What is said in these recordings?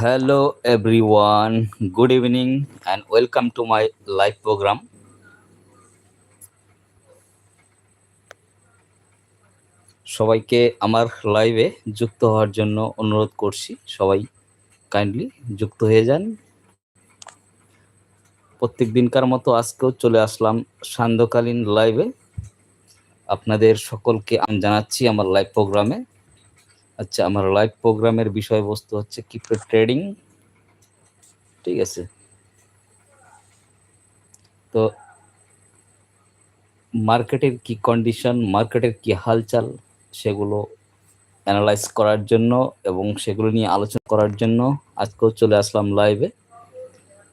Hello, everyone. Good evening and welcome to my live programme সবাইকে আমার লাইভে যুক্ত হওয়ার জন্য অনুরোধ করছি। সবাই কাইন্ডলি যুক্ত হয়ে যান। প্রত্যেক দিনকার মতো আজকেও চলে আসলাম সান্ধ্যকালীন লাইভে আপনাদের সকলকে আমি জানাচ্ছি আমার লাইভ প্রোগ্রামে আচ্ছা আমার লাইভ প্রোগ্রামের বিষয়বস্তু হচ্ছে ক্রিপ্টো ট্রেডিং ঠিক আছে? তো মার্কেটের কি কন্ডিশন মার্কেটের কি হালচাল, সেগুলো অ্যানালাইজ করার জন্য এবং সেগুলো নিয়ে আলোচনা করার জন্য আজকেও চলে আসলাম লাইভে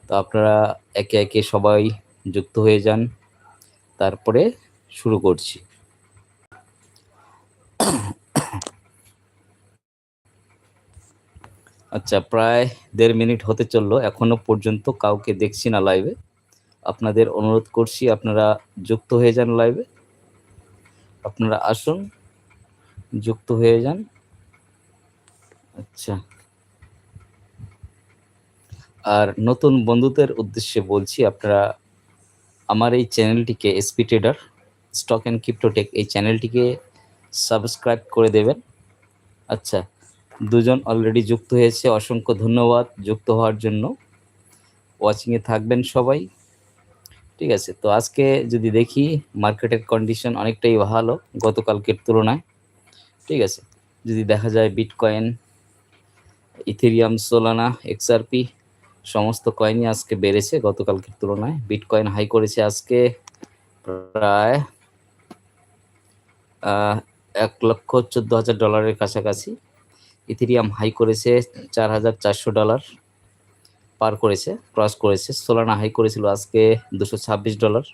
তো আপনারা একে একে সবাই যুক্ত হয়ে যান। তারপরে শুরু করছি। আচ্ছা প্রায় দেড় মিনিট হতে চলল, এখনও পর্যন্ত কাউকে দেখছি না লাইভে আপনাদের অনুরোধ করছি, আপনারা যুক্ত হয়ে যান লাইভে আপনারা আসুন, যুক্ত হয়ে যান। আচ্ছা। আর নতুন বন্ধুদের উদ্দেশ্যে বলছি, আপনারা আমার এই চ্যানেলটিকে SP trader stock and crypto tech এই চ্যানেলটিকে সাবস্ক্রাইব করে দেবেন। আচ্ছা দুজন অলরেডি যুক্ত হয়েছে, অসংখ্য ধন্যবাদ যুক্ত হওয়ার জন্য। ওয়াচিংয়ে থাকবেন সবাই। ঠিক আছে, তো আজকে যদি দেখি মার্কেটের কন্ডিশন অনেকটাই ভালো গতকালকের তুলনায়। ঠিক আছে, যদি দেখা যায় বিটকয়েন ইথেরিয়াম সোলানা এক্সআরপি সমস্ত কয়েনই আজকে বেড়েছে গতকালকের তুলনায়। বিটকয়েন হাই করেছে আজকে প্রায় এক লক্ষ চোদ্দ হাজার ডলারের কাছাকাছি। ইথেরিয়াম হাই করেছে চার হাজার চারশো ডলার পার করেছে ক্রস করেছে। সোলানা হাই করেছিল আজকে দুশো ছাব্বিশ ডলার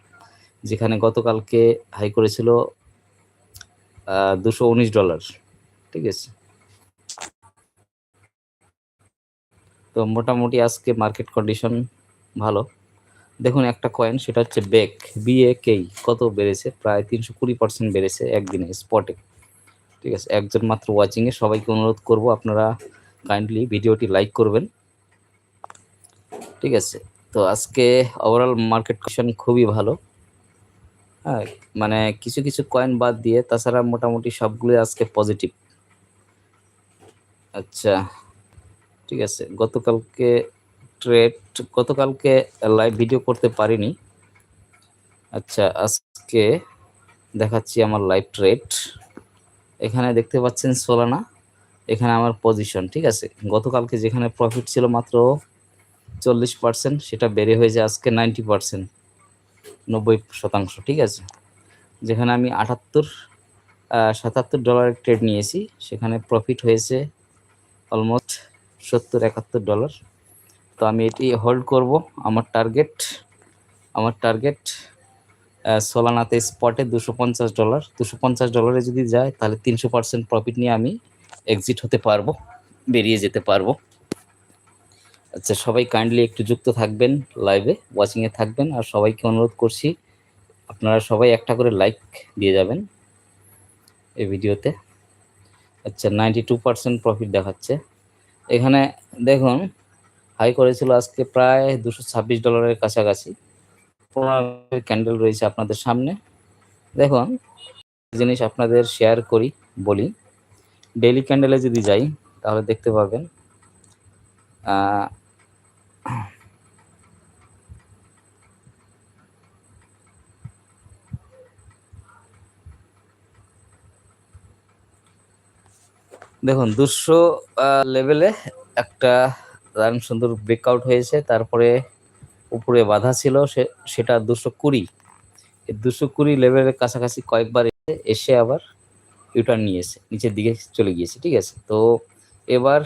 যেখানে গতকালকে হাই করেছিল দুশো উনিশ ডলার ঠিক আছে? তো মোটামুটি আজকে মার্কেট কন্ডিশন ভালো। দেখুন একটা কয়েন সেটা হচ্ছে বেক বিএ কেই কত বেড়েছে? প্রায় তিনশো কুড়ি পার্সেন্ট বেড়েছে একদিনে স্পটে ঠিক আছে, একজন মাত্র ওয়াচিংয়ে সবাইকে অনুরোধ করব আপনারা কাইন্ডলি ভিডিওটি লাইক করবেন। ঠিক আছে, তো আজকে ওভারঅল মার্কেট কন্ডিশন খুবই ভালো। হ্যাঁ মানে কিছু কিছু কয়েন বাদ দিয়ে তাছাড়া মোটামুটি সবগুলোই আজকে পজিটিভ আচ্ছা ঠিক আছে, গতকালকে ট্রেড গতকালকে লাইভ ভিডিও করতে পারিনি। আচ্ছা আজকে দেখাচ্ছি আমার লাইভ ট্রেড এখানে দেখতে পাচ্ছেন সোলানা এখানে আমার পজিশন ঠিক আছে? গতকালকে যেখানে প্রফিট ছিল মাত্র চল্লিশ পার্সেন্ট সেটা বেড়ে হয়েছে আজকে নাইনটি পার্সেন্ট নব্বই শতাংশ, ঠিক আছে? যেখানে আমি আটাত্তর সাতাত্তর ডলারের ট্রেড নিয়েছি, সেখানে প্রফিট হয়েছে অলমোস্ট সত্তর, একাত্তর ডলার তো আমি এটি হোল্ড করব, আমার টার্গেট আমার টার্গেট সোলানাতে স্পটে দুশো পঞ্চাশ ডলার দুশো পঞ্চাশ ডলারে যদি যায়, তাহলে তিনশো পার্সেন্ট প্রফিট নিয়ে আমি এক্সিট হতে পারব, বেরিয়ে যেতে পারব। আচ্ছা সবাই কাইন্ডলি একটু যুক্ত থাকবেন লাইভে ওয়াচিংয়ে থাকবেন। আর সবাইকে অনুরোধ করছি, আপনারা সবাই একটা করে লাইক দিয়ে যাবেন এই ভিডিওতে। আচ্ছা নাইনটি টু পার্সেন্ট প্রফিট দেখাচ্ছে। এখানে দেখুন হাই করেছিল আজকে প্রায় দুশো ছাব্বিশ ডলারের কাছাকাছি। পনেরো ক্যান্ডেল রয়েছে আপনাদের সামনে। দেখুন জিনিস আপনাদের শেয়ার করি, বলি। ডেইলি ক্যান্ডেলে যদি যাই, তাহলে দেখতে পাবেন দেখুন, দুশো লেভেলে একটা দারুণ সুন্দর ব্রেকআউট হয়েছে। তারপরে উপরে বাধা ছিল সেটা দুশো কুড়ি। দুশো কুড়ি লেভেলের কাছাকাছি কয়েকবার এসে এসে আবার ইউটার্ন নিয়েছে নিচের দিকে চলে গিয়েছে, ঠিক আছে? তো এবার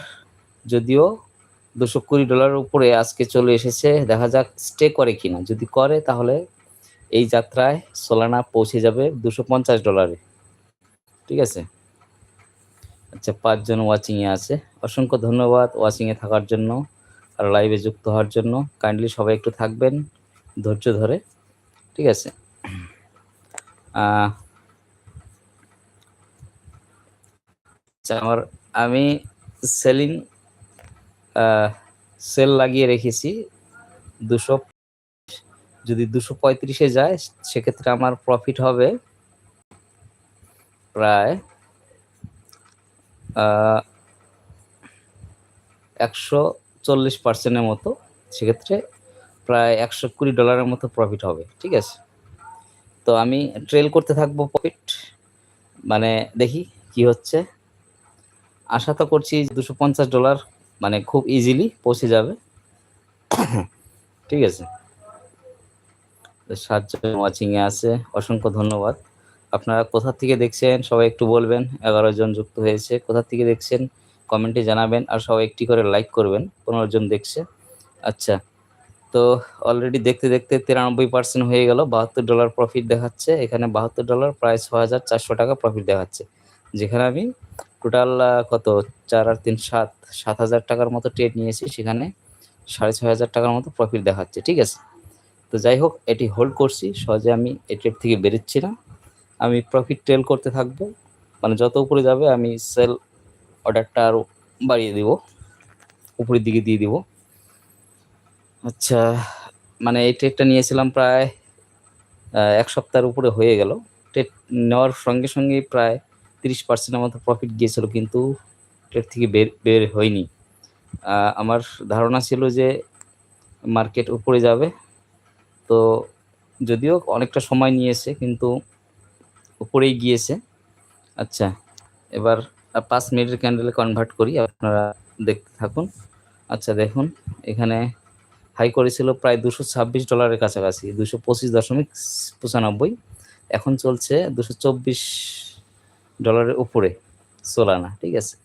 যদিও দুশো কুড়ি ডলারের উপরে আজকে চলে এসেছে, দেখা যাক স্টে করে কিনা। যদি করে, তাহলে এই যাত্রায় সোলানা পৌঁছে যাবে দুশো পঞ্চাশ ডলারে ঠিক আছে? আচ্ছা পাঁচজন ওয়াচিংয়ে আছে। অসংখ্য ধন্যবাদ ওয়াচিংয়ে থাকার জন্য। আর লাইভে যুক্ত হওয়ার জন্য কাইন্ডলি সবাই একটু থাকবেন, ধৈর্য ধরে, ঠিক আছে? আচ্ছা আমার, আমি সেলিং সেল লাগিয়ে রেখেছি দুশো যদি দুশো পঁয়ত্রিশে যায়, সেক্ষেত্রে আমার প্রফিট হবে প্রায় একশো চল্লিশ পার্সেন্টের মতো, সেক্ষেত্রে প্রায় একশো কুড়ি ডলারের মতো প্রফিট হবে, ঠিক আছে? তো আমি ট্রেল করতে থাকব প্রফিট মানে দেখি কি হচ্ছে। আশা তো করছি দুশো পঞ্চাশ ডলার মানে খুব ইজিলি পৌঁছে যাবে। ঠিক আছে? সাতজন ওয়াচিংয়ে আছে, অসংখ্য ধন্যবাদ। আপনারা কোথা থেকে দেখছেন, সবাই একটু বলবেন, এগারো জন যুক্ত হয়েছে, কোথা থেকে দেখছেন? কমেন্টে জানাবেন আর সবাই একটি করে লাইক করবেন, পনেরো জন দেখছে। আচ্ছা তো অলরেডি দেখতে দেখতে তিরানব্বই পার্সেন্ট হয়ে গেল, বাহাত্তর ডলার প্রফিট দেখাচ্ছে। এখানে বাহাত্তর ডলার প্রায় ছ হাজার চারশো টাকা প্রফিট দেখাচ্ছে। যেখানে আমি টোটাল কত? চার আর তিন, সাত সাত হাজার টাকার মতো ট্রেড নিয়েছি। সেখানে সাড়ে ছয় হাজার টাকার মতো প্রফিট দেখাচ্ছে, ঠিক আছে? তো যাই হোক, এটি হোল্ড করছি। সহজে আমি এই ট্রেড থেকে বেরোচ্ছি না। আমি প্রফিট টেল করতে থাকব। মানে যত উপরে যাবে, আমি সেল অর্ডারটা আরও বাড়িয়ে দিব। উপরের দিকে দিয়ে দিব। আচ্ছা মানে এই ট্রেডটা নিয়েছিলাম প্রায় এক সপ্তাহের উপরে হয়ে গেল। ট্রেড নেওয়ার সঙ্গে সঙ্গে প্রায় তিরিশ পার্সেন্টের মতো প্রফিট গিয়েছিল, কিন্তু ট্রেড থেকে বের বের হয়নি। আমার ধারণা ছিল যে মার্কেট উপরে যাবে। তো যদিও অনেকটা সময় নিয়েছে, কিন্তু উপরেই গিয়েছে। আচ্ছা এবার পাঁচ মিনিটের ক্যান্ডেলে কনভার্ট করি, আপনারা দেখতে থাকুন। আচ্ছা দেখুন, এখানে হাই করেছিল প্রায় দুশো ছাব্বিশ ডলারের কাছাকাছি, দুশো পঁচিশ দশমিক পঁচানব্বই। এখন চলছে দুশো চব্বিশ ডলারের উপরে সোলানা ঠিক আছে?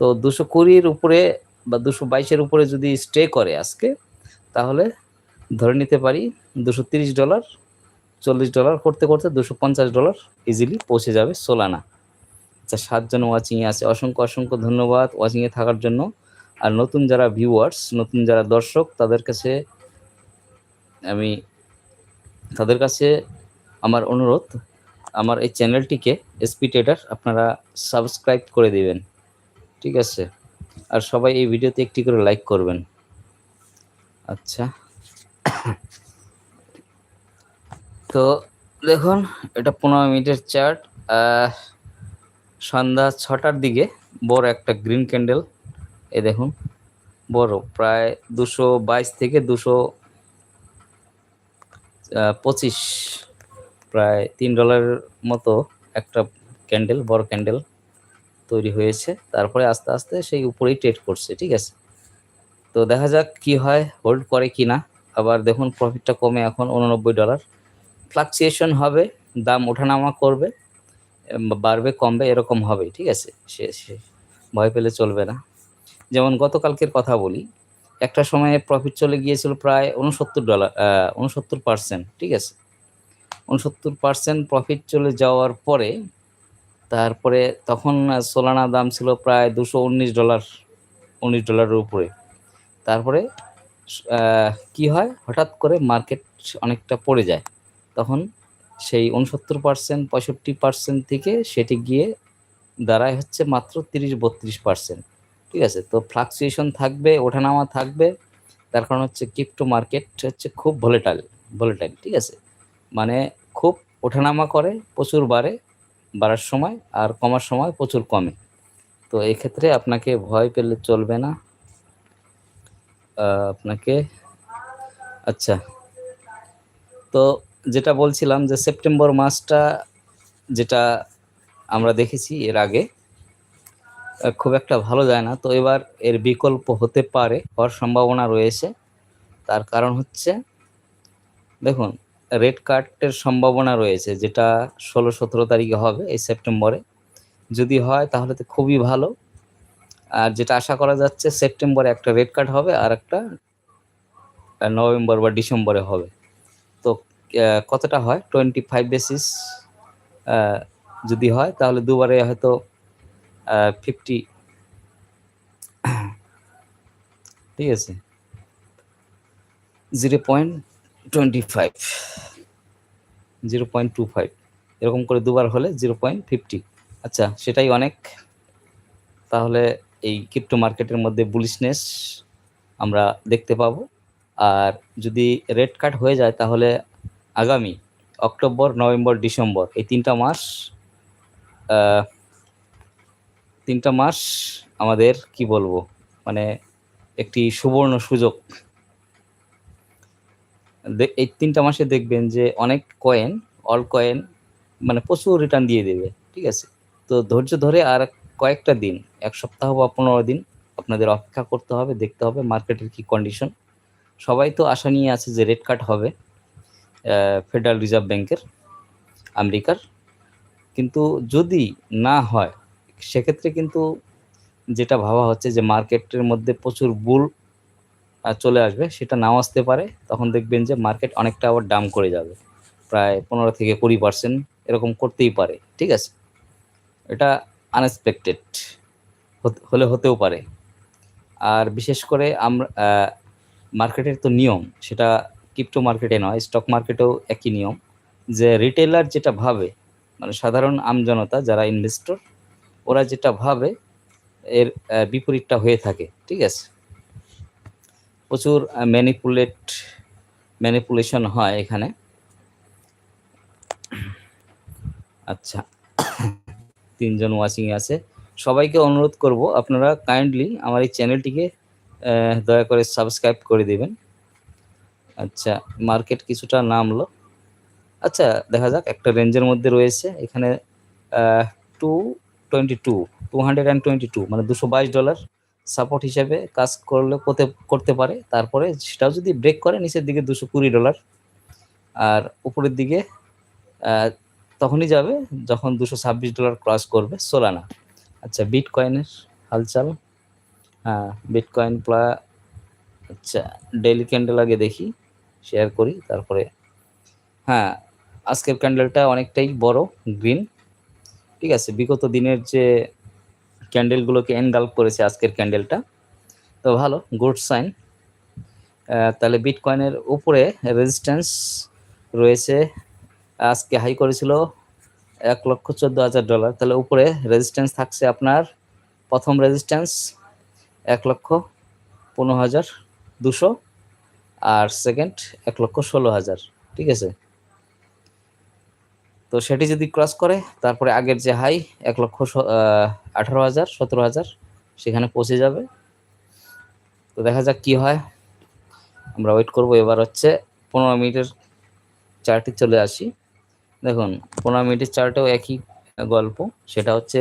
তো দুশো কুড়ির উপরে বা দুশো বাইশের উপরে যদি স্টে করে আজকে, তাহলে ধরে নিতে পারি দুশো তিরিশ ডলার চল্লিশ ডলার করতে করতে দুশো পঞ্চাশ ডলার ইজিলি পৌঁছে যাবে সোলানা আচ্ছা সাতজন ওয়াচিংয়ে আছে। অসংখ্য অসংখ্য ধন্যবাদ ওয়াচিংয়ে থাকার জন্য। আর নতুন যারা ভিউয়ার্স নতুন যারা দর্শক, তাদের কাছে আমি, তাদের কাছে আমার অনুরোধ, আমার এই চ্যানেলটিকে এসপি ট্রেডার আপনারা সাবস্ক্রাইব করে দিবেন। ঠিক আছে? আর সবাই এই ভিডিওতে একটি করে লাইক করবেন। আচ্ছা। তো দেখুন, এটা পনেরো মিনিটের চার্ট সন্ধ্যা ছটার দিকে বড় একটা গ্রিন ক্যান্ডেল। এ দেখুন, বড়, প্রায় দুশো বাইশ থেকে দুশো পঁচিশ, প্রায় তিন ডলারের মতো একটা ক্যান্ডেল, বড় ক্যান্ডেল তৈরি হয়েছে। তারপরে আস্তে আস্তে সেই উপরেই ট্রেড করছে, ঠিক আছে? তো দেখা যাক কি হয় হোল্ড করে কি না। আবার দেখুন প্রফিটটা কমে এখন উননব্বই ডলার। ফ্লাকচুয়েশন হবে, দাম ওঠানামা করবে। বাড়বে, কমবে, এরকম হবে, ঠিক আছে? সে সে ভয় পেলে চলবে না। যেমন গতকালকের কথা বলি, একটা সময়ে প্রফিট চলে গিয়েছিল প্রায় উনসত্তর ডলার উনসত্তর পার্সেন্ট ঠিক আছে? উনসত্তর পার্সেন্ট প্রফিট চলে যাওয়ার পরে, তারপরে তখন সোলানা দাম ছিল প্রায় দুশো উনিশ ডলার উনিশ ডলারের উপরে। তারপরে কি হয়? হঠাৎ করে মার্কেট অনেকটা পড়ে যায়। তখন সেই উনসত্তর পার্সেন্ট পঁয়ষট্টি পার্সেন্ট থেকে সেটি গিয়ে দাঁড়ায় হচ্ছে মাত্র তিরিশ, বত্রিশ পার্সেন্ট ঠিক আছে? তো ফ্লাকচুয়েশন থাকবে, ওঠানামা থাকবে। তার কারণ হচ্ছে ক্রিপ্টো মার্কেট হচ্ছে খুব ভলেটাইল ভলেটাইল ঠিক আছে? মানে খুব ওঠানামা করে, প্রচুর বাড়ে, বাড়ার সময় আর কমার সময় প্রচুর কমে। তো এক্ষেত্রে আপনাকে ভয় পেলে চলবে না। আপনাকে আচ্ছা। তো যেটা বলছিলাম যে সেপ্টেম্বর মাসটা যেটা আমরা দেখেছি এর আগে খুব একটা ভালো যায় না। তো এবার এর বিকল্প হতে পারে, হওয়ার সম্ভাবনা রয়েছে। তার কারণ হচ্ছে, দেখুন, রেড কার্ডের সম্ভাবনা রয়েছে, যেটা ষোলো সতেরো তারিখে হবে এই সেপ্টেম্বরে। যদি হয়, তাহলে তো খুবই ভালো। আর যেটা আশা করা যাচ্ছে, সেপ্টেম্বরে একটা রেড কার্ড হবে আর একটা নভেম্বর বা ডিসেম্বরে হবে। কতটা হয়? টোয়েন্টি ফাইভ বেসিস যদি হয়, তাহলে দুবারে হয়তো ফিফটি ঠিক আছে। Zero point twenty five zero point two five এরকম করে দুবার হলে জিরো পয়েন্ট ফিফটি আচ্ছা সেটাই অনেক। তাহলে এই ক্রিপ্টো মার্কেটের মধ্যে বুলিশনেস আমরা দেখতে পাবো। আর যদি রেড কাট হয়ে যায়, তাহলে আগামী অক্টোবর, নভেম্বর, ডিসেম্বর, এই তিনটা মাস তিনটা মাস আমাদের কি বলব? মানে একটি সুবর্ণ সুযোগ। এই তিনটা মাসে দেখবেন যে অনেক কয়েন অল কয়েন মানে প্রচুর রিটার্ন দিয়ে দেবে, ঠিক আছে? তো ধৈর্য ধরে আর কয়েকটা দিন, এক সপ্তাহ বা পনেরো দিন আপনাদের অপেক্ষা করতে হবে, দেখতে হবে মার্কেটের কি কন্ডিশন সবাই তো আশা নিয়ে আছে যে রেট কাট হবে। ফেডারেল রিজার্ভ ব্যাংকের আমেরিকার। কিন্তু যদি না হয়, সেক্ষেত্রে কিন্তু যেটা ভাবা হচ্ছে যে মার্কেটের মধ্যে প্রচুর বুল চলে আসবে, সেটা নাও আসতে পারে। তখন দেখবেন যে মার্কেট অনেকটা আবার ডাম করে যাবে। প্রায় পনেরো থেকে কুড়ি পার্সেন্ট এরকম করতেই পারে, ঠিক আছে? এটা আনএক্সপেক্টেড হলে হতেও পারে। আর বিশেষ করে আমরা মার্কেটের তো নিয়ম, সেটা ক্রিপ্টো মার্কেটে নয় স্টক মার্কেটেও একই নিয়ম, যে রিটেলার যেটা ভাবে মানে সাধারণ আমজনতা যারা ইনভেস্টর ওরা যেটা ভাবে, এর বিপরীতটা হয়ে থাকে, ঠিক আছে? প্রচুর ম্যানিপুলেট ম্যানিপুলেশন হয় এখানে। আচ্ছা তিনজন ওয়াচিং আছে। সবাইকে অনুরোধ করব, আপনারা কাইন্ডলি আমার এই চ্যানেলটিকে দয়া করে সাবস্ক্রাইব করে দিবেন। আচ্ছা মার্কেট কিছুটা নামলো। আচ্ছা দেখা যাক, একটা রেঞ্জের মধ্যে রয়েছে। এখানে two twenty two two hundred and twenty two মানে দুশো বাইশ ডলার সাপোর্ট হিসাবে কাজ করলে, করতে করতে পারে। তারপরে সেটাও যদি ব্রেক করে, নিচের দিকে দুশো কুড়ি ডলার আর উপরের দিকে তখনই যাবে যখন দুশো ছাব্বিশ ডলার ক্রস করবে সোলানা আচ্ছা বিট কয়েনের হালচাল। হ্যাঁ বিট কয়েন প্লা আচ্ছা ডেলি ক্যান্ডেল আগে দেখি। শেয়ার করি, তারপরে হ্যাঁ আজকের ক্যান্ডেলটা অনেকটাই বড় গ্রিন ঠিক আছে, বিগত দিনের যে ক্যান্ডেলগুলোকে এনগাল্প করেছে আজকের ক্যান্ডেলটা তো ভালো গুড সাইন তাহলে বিটকয়েনের উপরে রেজিস্ট্যান্স রয়েছে। আজকে হাই করেছিল এক লক্ষ চোদ্দ হাজার ডলার তাহলে উপরে রেজিস্ট্যান্স থাকছে আপনার প্রথম রেজিস্ট্যান্স এক লক্ষ পনেরো হাজার দুশো। আর সেকেন্ড এক লক্ষ ষোলো হাজার, ঠিক আছে? তো সেটি যদি ক্রস করে, তারপরে আগের যে হাই এক লক্ষ আঠারো হাজার, সতেরো হাজার, সেখানে পৌঁছে যাবে। তো দেখা যাক কি হয়। আমরা ওয়েট করব, এবার হচ্ছে পনেরো মিনিটের চার্টে চলে আসি। দেখুন, পনেরো মিনিটের চার্টেও একই গল্প। সেটা হচ্ছে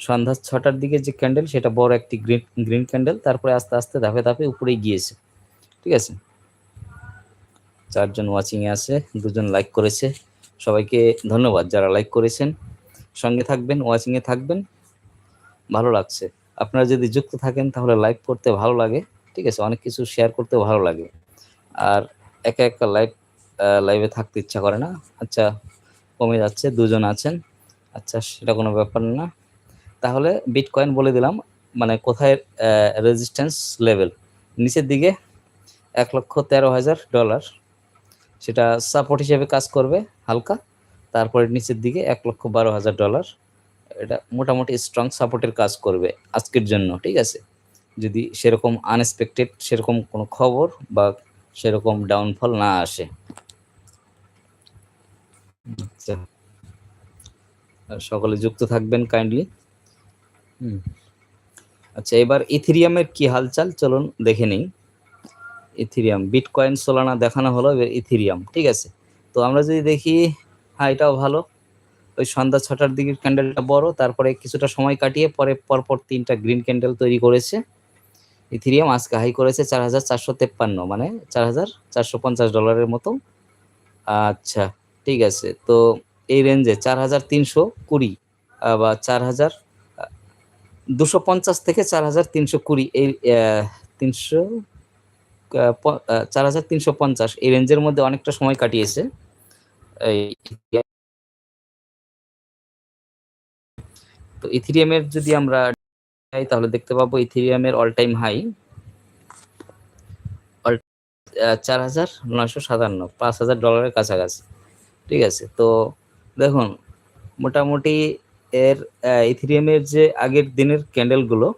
সন্ধ্যা ছটার দিকে যে ক্যান্ডেল সেটা বড় একটি গ্রিন গ্রিন ক্যান্ডেল তারপরে আস্তে আস্তে ধাপে ধাপে উপরেই গিয়েছে। ঠিক আছে? চারজন ওয়াচিংয়ে আছে, দুজন লাইক করেছে। সবাইকে ধন্যবাদ যারা লাইক করেছেন। সঙ্গে থাকবেন ওয়াচিংয়ে থাকবেন। ভালো লাগছে। আপনারা যদি যুক্ত থাকেন, তাহলে লাইক করতে ভালো লাগে। ঠিক আছে, অনেক কিছু শেয়ার করতে ভালো লাগে। আর একা একা লাইভ লাইভে থাকতে ইচ্ছা করে না। আচ্ছা কমে যাচ্ছে, দুজন আছেন। আচ্ছা সেটা কোনো ব্যাপার না। তাহলে বিটকয়েন বলে দিলাম মানে কোথায় রেজিস্ট্যান্স লেভেল নিচের দিকে এক লক্ষ তেরো হাজার ডলার সেটা সাপোর্ট হিসেবে কাজ করবে হালকা। তারপরে নিচের দিকে এক লক্ষ বারো হাজার ডলার এটা মোটামুটি স্ট্রং সাপোর্টের কাজ করবে আজকের জন্য, ঠিক আছে? যদি সেরকম আনএক্সপেক্টেড সেরকম কোনো খবর বা সেরকম ডাউনফল না আসে। আচ্ছা। সকলে যুক্ত থাকবেন কাইন্ডলি হুম। আচ্ছা এবার ইথিরিয়ামের কি হালচাল? চলুন দেখে নিই। ইথিরিয়াম বিটকয়েন সোলানা দেখানো হলো, এবার ইথিরিয়াম ঠিক আছে? তো আমরা যদি দেখি হ্যাঁ এটাও ভালো। ওই সন্ধ্যা ছটার দিকের ক্যান্ডেলটা বড়, তারপরে কিছুটা সময় কাটিয়ে পরে পরপর তিনটা গ্রিন ক্যান্ডেল তৈরি করেছে। ইথিরিয়াম আজকে হাই করেছে চার হাজার চারশো তেপ্পান্ন মানে চার হাজার চারশো পঞ্চাশ ডলারের মতো আচ্ছা ঠিক আছে, তো এই রেঞ্জে চার হাজার তিনশো কুড়ি বা চার হাজার দুশো পঞ্চাশ থেকে চার হাজার তিনশো কুড়ি, এই তিনশো চার হাজার তিনশো পঞ্চাশ। এই রেঞ্জের মধ্যে অনেকটা সময় কাটিয়েছে। তো ইথিরিয়ামের যদি আমরা তাহলে দেখতে পাবো ইথিরিয়ামের অল টাইম হাই চার হাজার নয়শো সাতান্ন, পাঁচ হাজার ডলারের কাছাকাছি। ঠিক আছে? তো দেখুন, মোটামুটি এর ইথিরিয়ামের যে আগের দিনের ক্যান্ডেলগুলো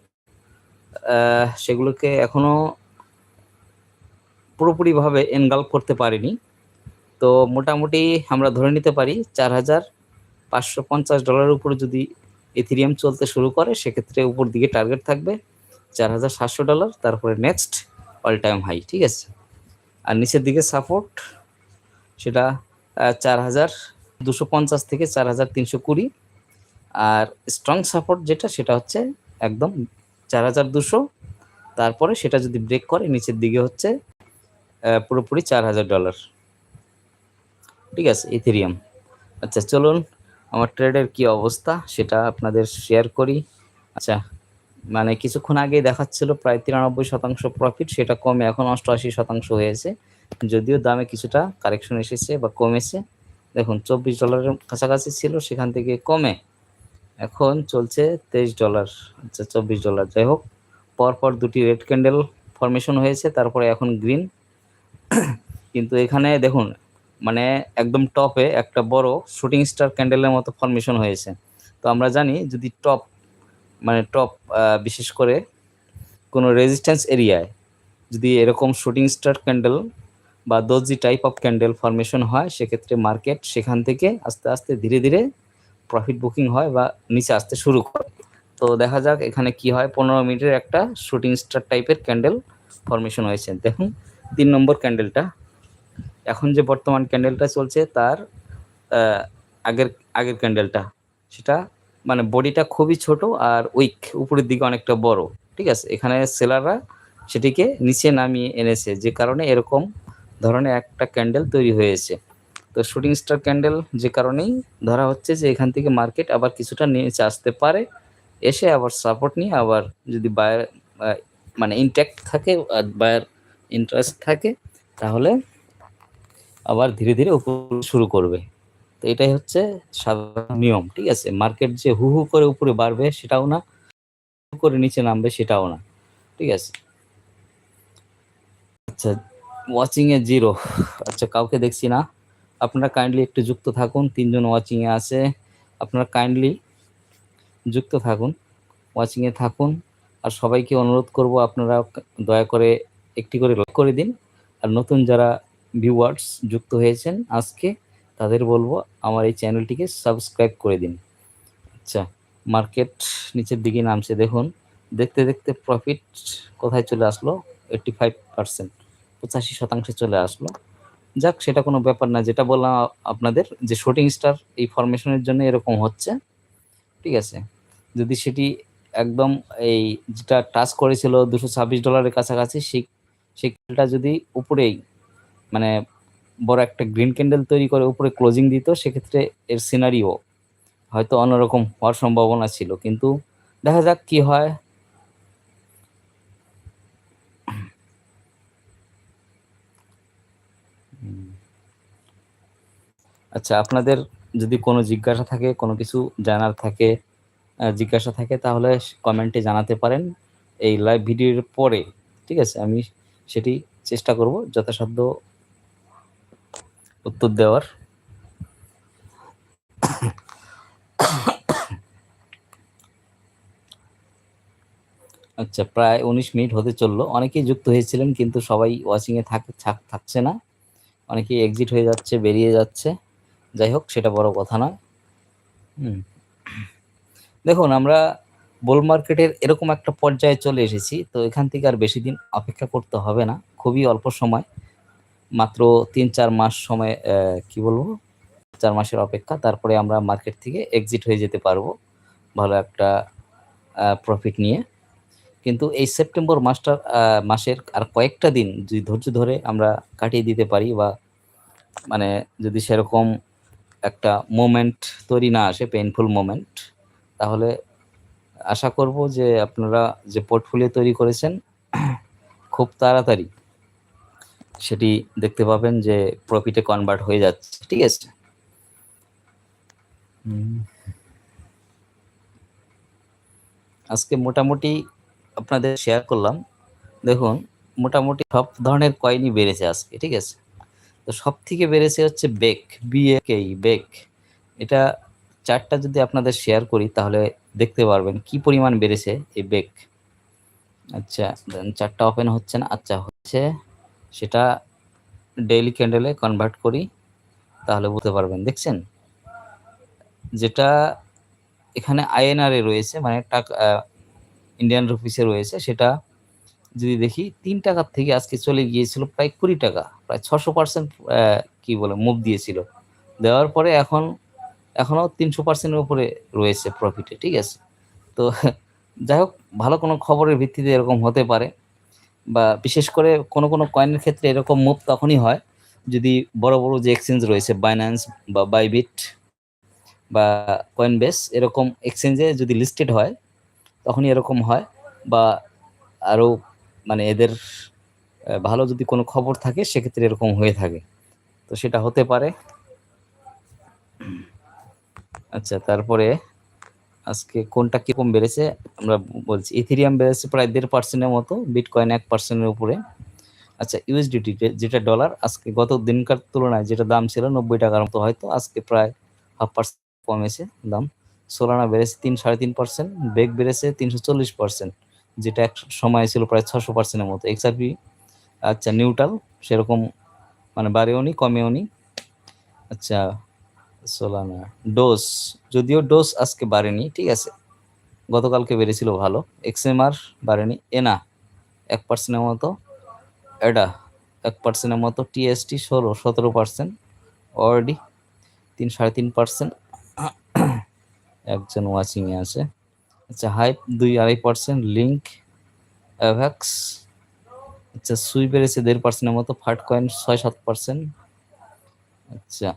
সেগুলোকে এখনও পুরোপুরিভাবে এনগাল্প করতে পারিনি। তো মোটামুটি আমরা ধরে নিতে পারি চার হাজার পাঁচশো পঞ্চাশ ডলারের উপরে যদি ইথিরিয়াম চলতে শুরু করে, সেক্ষেত্রে উপর দিকে টার্গেট থাকবে চার হাজার সাতশো ডলার তারপরে নেক্সট অল টাইম হাই ঠিক আছে? আর নিচের দিকে সাপোর্ট সেটা চার হাজার দুশো পঞ্চাশ থেকে চার হাজার তিনশো কুড়ি। আর স্ট্রং সাপোর্ট যেটা, সেটা হচ্ছে একদম চার হাজার দুশো। তারপরে সেটা যদি ব্রেক করে, নিচের দিকে হচ্ছে পুরোপুরি চার হাজার ডলার ঠিক আছে ইথেরিয়াম আচ্ছা চলুন, আমার ট্রেডের কি অবস্থা সেটা আপনাদের শেয়ার করি। আচ্ছা মানে কিছুক্ষণ আগে দেখাচ্ছিল প্রায় তিরানব্বই শতাংশ প্রফিট সেটা কমে এখন অষ্টআশি শতাংশ হয়েছে। যদিও দামে কিছুটা কারেকশন এসেছে বা কমেছে। দেখুন, চব্বিশ ডলারের কাছাকাছি ছিল, সেখান থেকে কমে এখন চলছে তেইশ ডলার আচ্ছা চব্বিশ ডলার যাই হোক, পরপর দুটি রেড ক্যান্ডেল ফরমেশন হয়েছে, তারপরে এখন গ্রিন কিন্তু এখানে দেখুন মানে একদম টপে একটা বড় শুটিং স্টার ক্যান্ডেলের মতো ফরমেশন হয়েছে। তো আমরা জানি যদি টপ মানে টপ বিশেষ করে কোনো রেজিস্ট্যান্স এরিয়ায় যদি এরকম শুটিং স্টার ক্যান্ডেল বা দর্জি টাইপ অফ ক্যান্ডেল ফরমেশন হয়, সেক্ষেত্রে মার্কেট সেখান থেকে আস্তে আস্তে ধীরে ধীরে প্রফিট বুকিং হয় বা নিচে আসতে শুরু করে। তো দেখা যাক এখানে কি হয়। পনেরো মিনিটের একটা শুটিং স্টার টাইপের ক্যান্ডেল ফরমেশন হয়েছে। দেখুন তিন নম্বর ক্যান্ডেলটা এখন যে বর্তমান ক্যান্ডেলটা চলছে, তার আগের আগের ক্যান্ডেলটা সেটা মানে বডিটা খুবই ছোট আর উইক উপরের দিকে অনেকটা বড়। ঠিক আছে? এখানে সেলাররা সেটিকে নিচে নামিয়ে এনেছে। যে কারণে এরকম ধরনের একটা ক্যান্ডেল তৈরি হয়েছে। তো শুটিং স্টার ক্যান্ডেল যে কারণেই ধরা হচ্ছে যে এখান থেকে মার্কেট আবার কিছুটা নিচে আসতে পারে। এসে আবার সাপোর্ট নিয়ে আবার যদি বায়ার মানে ইনট্যাক্ট থাকে বায়ার ইন্টারেস্ট থাকে, তাহলে আবার ধীরে ধীরে উপর শুরু করবে। তো এটাই হচ্ছে সাধারণ নিয়ম, ঠিক আছে? মার্কেট যে হু হু করে উপরে বাড়বে সেটাও না করে নিচে নামবে সেটাও না, ঠিক আছে? আচ্ছা ওয়াচিং এ জিরো আচ্ছা কাউকে দেখছি না। আপনারা কাইন্ডলি একটু যুক্ত থাকুন, তিনজন ওয়াচিং এ আছে। আপনারা কাইন্ডলি যুক্ত থাকুন ওয়াচিং এ থাকুন। আর সবাইকে অনুরোধ করব আপনারা দয়া করে একটি করে লাইক করে দিন। আর নতুন যারা ভিউয়ার্স যুক্ত হয়েছেন আজকে, তাদের বলব আমার এই চ্যানেলটিকে সাবস্ক্রাইব করে দিন। আচ্ছা মার্কেট নিচের দিকে নামছে, দেখুন। দেখতে দেখতে প্রফিট কোথায় চলে আসলো? এইটটি ফাইভ পার্সেন্ট পঁচাশি শতাংশে চলে আসলো। যাক, সেটা কোনো ব্যাপার না, যেটা বললাম আপনাদের যে শুটিং স্টার এই ফরমেশনের জন্য এরকম হচ্ছে। ঠিক আছে, যদি সেটি একদম এই যেটা টাচ করেছিল দুশো ছাব্বিশ ডলারের কাছাকাছি, সেই সেটা যদি উপরেই মানে বড় একটা গ্রিন ক্যান্ডেল তৈরি করে উপরে ক্লোজিং দিত, সেক্ষেত্রে এর সিনারিও হয়তো অন্যরকম হওয়ার সম্ভাবনা ছিল। কিন্তু দেখা যাক কি হয়। আচ্ছা আপনাদের যদি কোনো জিজ্ঞাসা থাকে, কোনো কিছু জানার থাকে জিজ্ঞাসা থাকে, তাহলে কমেন্টে জানাতে পারেন। এই লাইভ ভিডিওর পরে, ঠিক আছে, আমি সেটি চেষ্টা করব যথাসাধ্য উত্তর দেওয়ার। আচ্ছা প্রায় উনিশ মিনিট হতে চলল। অনেকেই যুক্ত হয়েছিলেন, কিন্তু সবাই ওয়াচিংয়ে থাক থাক- থাকছে না। অনেকেই এক্সিট হয়ে যাচ্ছে, বেরিয়ে যাচ্ছে। যাই হোক, সেটা বড় কথা নয়। হুম। দেখুন, আমরা বোল মার্কেটের এরকম একটা পর্যায়ে চলে এসেছি, তো এখান থেকে আর বেশি দিন অপেক্ষা করতে হবে না, খুবই অল্প সময়, মাত্র তিন চার মাস সময় কি বলব, চার মাসের অপেক্ষা, তারপরে আমরা মার্কেট থেকে এক্সিট হয়ে যেতে পারব, ভালো একটা প্রফিট নিয়ে, কিন্তু এই সেপ্টেম্বর মাসটার মাসের আর কয়েকটা দিন যদি ধৈর্য ধরে আমরা কাটিয়ে দিতে পারি বা মানে যদি সেরকম একটা মোমেন্ট তৈরি না আসে পেইনফুল মোমেন্ট তাহলে আশা করব যে আপনারা যে পোর্টফোলিও তৈরি করেছেন, খুব তাড়াতাড়ি সেটি দেখতে পাবেন যে প্রফিটে কনভার্ট হয়ে যাচ্ছে, ঠিক আছে? আজকে মোটামুটি আপনাদের শেয়ার করলাম। দেখুন, মোটামুটি সব ধরনের কয়েনই বেড়েছে আজকে, ঠিক আছে? তো সব থেকে বেড়েছে হচ্ছে বেক বিএকেই বেক এটা চারটা যদি আপনাদের শেয়ার করি, তাহলে দেখতে পারবেন কি পরিমাণ বেড়েছে এই বেক আচ্ছা দেন চারটা ওপেন হচ্ছে না আচ্ছা হচ্ছে সেটা ডেইলি ক্যান্ডেলে কনভার্ট করি, তাহলে বুঝতে পারবেন, দেখছেন? যেটা এখানে আইএনআরে রয়েছে মানে টাকা ইন্ডিয়ান রুপিসে রয়েছে, সেটা যদি দেখি, তিন টাকার থেকে আজকে চলে গিয়েছিল প্রায় কুড়ি টাকা, প্রায় ছশো পার্সেন্ট কী বলে মুভ দিয়েছিল। দেওয়ার পরে এখন এখনও তিনশো পার্সেন্টের উপরে রয়েছে প্রফিটে ঠিক আছে? তো যাই হোক, ভালো কোনো খবরের ভিত্তিতে এরকম হতে পারে বা বিশেষ করে কোনো কোনো কয়েনের ক্ষেত্রে এরকম মুভ তখনই হয় যদি বড় বড় যে এক্সচেঞ্জ রয়েছে বাইন্যান্স বা বাইবিট বা কয়েন বেস এরকম এক্সচেঞ্জে যদি লিস্টেড হয়, তখনই এরকম হয় বা আরও মানে এদের ভালো যদি কোনো খবর থাকে, সেক্ষেত্রে এরকম হয়ে থাকে। তো সেটা হতে পারে। আচ্ছা তারপরে আজকে কোনটা কীরকম বেড়েছে আমরা বলছি। ইথেরিয়াম বেড়েছে প্রায় দেড় পার্সেন্টের মতো বিটকয়েন এক পার্সেন্টের উপরে। আচ্ছা ইউএসডিটি যেটা ডলার আজকে গত দিনকার তুলনায় যেটা দাম ছিল নব্বই টাকার মতো, হয়তো আজকে প্রায় হাফ পার্সেন্ট কমেছে দাম। সোলানা বেড়েছে তিন, সাড়ে তিন পার্সেন্ট বেগ বেড়েছে তিনশো চল্লিশ পার্সেন্ট যেটা এক সময় ছিল প্রায় ছশো পার্সেন্টের মতো। এক্সআরপি আচ্ছা নিউট্রাল সেরকম মানে বাড়েও নি কমেও নি আচ্ছা সোলানা ডোজ যদিও ডোজ আজকে বাড়েনি, ঠিক আছে। গতকালকে বেড়েছিল ভালো। এক্সএমআর বাড়েনি। এনা, এক পার্সেন্টের মতো। এডা এক পার্সেন্টের মতো। টিএসটি ষোলো, সতেরো পার্সেন্ট অরডি তিন সাড়ে তিন পার্সেন্ট একজন ওয়াচিংয়ে আছে। আচ্ছা হাইপ দুই আড়াই পার্সেন্ট লিঙ্ক অ্যাভ্যাক্স আচ্ছা সুই বেড়েছে দেড় পার্সেন্টের মতো। ফাট কয়েন ছয় সাত পার্সেন্ট আচ্ছা।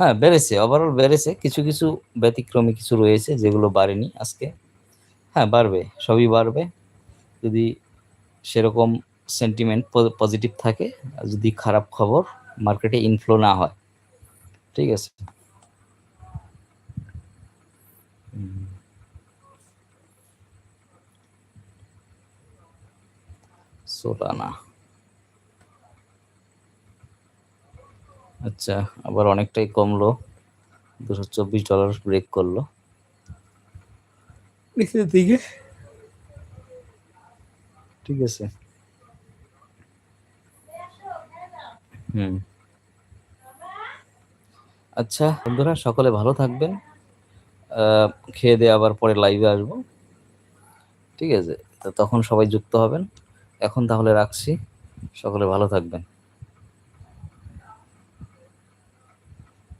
হ্যাঁ বেড়েছে। ওভারঅল বেড়েছে। কিছু কিছু ব্যতিক্রমী কিছু রয়েছে যেগুলো বাড়েনি আজকে। হ্যাঁ বাড়বে, সবই বাড়বে। যদি সেরকম সেন্টিমেন্ট পজিটিভ থাকে যদি খারাপ খবর মার্কেটে ইনফ্লো না হয়, ঠিক আছে। সোলানা আচ্ছা আবার অনেকটাই কমলো। দুশো চব্বিশ ডলার ব্রেক করল। নিচের দিকে? ঠিক আছে। হুম। আচ্ছা বন্ধুরা সকলে ভালো থাকবেন। আহ, খেয়ে দিয়ে আবার পরে লাইভে আসব। ঠিক আছে? তো তখন সবাই যুক্ত হবেন। এখন তাহলে রাখছি। সকলে ভালো থাকবেন।